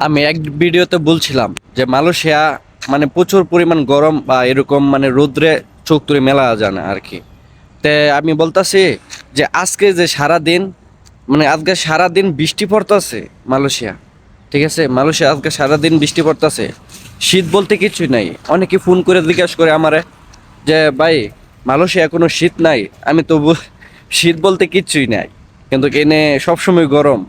আমি এক ভিডিওতে বলছিলাম যে মালয়েশিয়া মানে প্রচুর পরিমাণ গরম বা এরকম মানে রোদ্রে চোখ তুলে মেলা যায় না আর কি তে আমি বলতাছি যে আজকে যে সারা দিন মানে আজকে সারা দিন বৃষ্টি পড়তাছে মালয়েশিয়া, ঠিক আছে? মালয়েশিয়া আজকে সারা দিন বৃষ্টি পড়তেছে। শীত বলতে কিছুই নাই। অনেকে ফোন করে জিজ্ঞাসা করে আমারে যে, ভাই, মালয়েশিয়া কোনো শীত নাই? আমি তো শীত বলতে কিচ্ছুই নাই। কিন্তু এনে সবসময় গরম।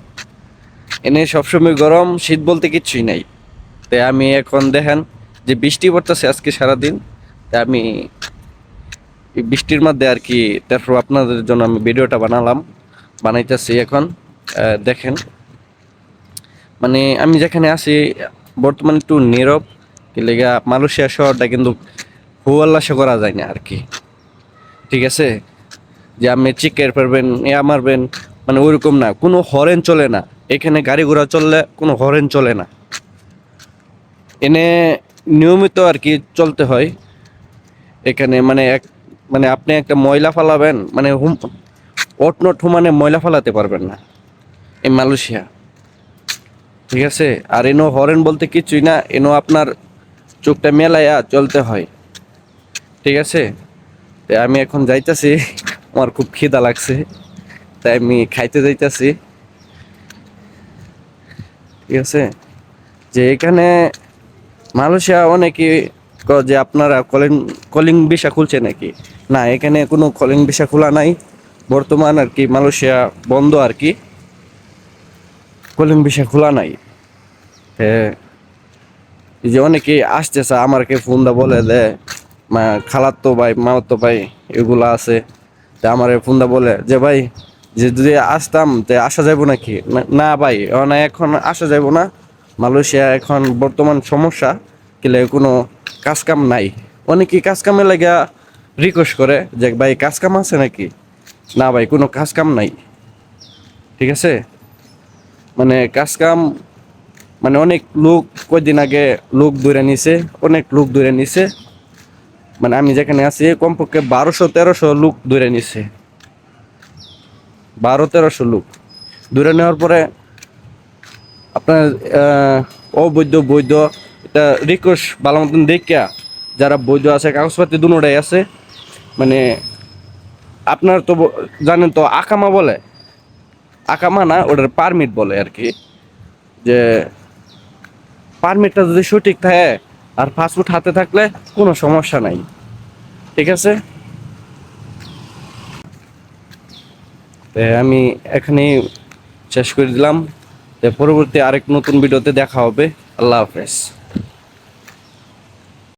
এনে সবসময় গরম, শীত বলতে কিচ্ছুই নাই। তাই আমি এখন দেখেন যে বৃষ্টি পড়তেছে আজকে সারাদিন তাই আমি বৃষ্টির মধ্যে আর কি, তারপর আপনাদের জন্য আমি ভিডিওটা বানালাম, বানাইতেছি এখন দেখেন। মানে আমি যেখানে আছি, বর্তমানে একটু নীরব লেগা মালয়েশিয়া শহরটা কিন্তু হুয়াল্লাসে করা যায় না আর কি। ঠিক আছে? যে আপনি চিকের পারবেন এ মারবেন মানে ওইরকম না, কোনো হরেন চলে না। এখানে গাড়ি ঘোড়া চললে কোনো হরেন চলে না। এনে নিয়মিত আর কি চলতে হয়। এখানে মানে এক মানে আপনি একটা ময়লা ফালাবেন মানে হুম ওটনট হুমানে ময়লা ফালাতে পারবেন না। এই মালয়েশিয়া। ঠিক আছে? আর এনো হরেন বলতে কিছুই না, এনো আপনার চোখটা মেলাইয়া চলতে হয়। ঠিক আছে? আমি এখন যাইতাছি, আমার খুব খিদা লাগছে। তাই আমি খাইতে যাইতেছি। ঠিক আছে? যে এখানে মালয়েশিয়া অনেকে যে আপনারা কলিং কলিং ভিসা খুলছে নাকি? না, এখানে কোনো কলিং ভিসা খোলা নাই। বর্তমান আর কি মালয়েশিয়া বন্ধ আর কি। কলিং ভিসা খোলা নাই। এই যে অনেকে আসতেছে আমাকে ফোন দা বলে দে মা খালার ভাই মামার তো ভাই, এগুলা আছে। তা আমার ফোন দা বলে যে, ভাই যে যদি আসতাম, তে আসা যাব নাকি? না- ভাই না এখন আসা যাব না। মালয়েশিয়া এখন বর্তমান সমস্যা কিলে কোনো কাজ কাম নাই। অনেকে কাজ কামে লাগা রিকোয়েস্ট করে যে, ভাই কাজ কাম আছে নাকি? না ভাই, কোনো কাজ কাম নাই। ঠিক আছে? মানে কাজ কাম মানে অনেক লোক কয়দিন আগে লোক ধরে নিছে, অনেক লোক ধরে নিছে। মানে আমি যেখানে আছি, কমপক্ষে বারোশো তেরোশো লোক ধরে নিছে। বারো তেরোশো লোক। ধরে নেওয়ার পরে আপনার অবৈধ, বৈধ, এটা রিকোয়েস্ট ভালো মতন দেখিয়া যারা বৈধ আছে কাগজপাতি দুটাই আছে মানে আপনার তো জানেন তো, আকামা বলে। আকামা না, ওটার পারমিট বলে আর কি, যে পারমিটটা যদি সঠিক থাকে আর পাসপোর্ট হাতে থাকলে কোনো সমস্যা নাই। ঠিক আছে? আমি এখানে শেষ করে দিলাম। পরবর্তী আরেক নতুন ভিডিওতে দেখা হবে। আল্লাহ হাফেজ।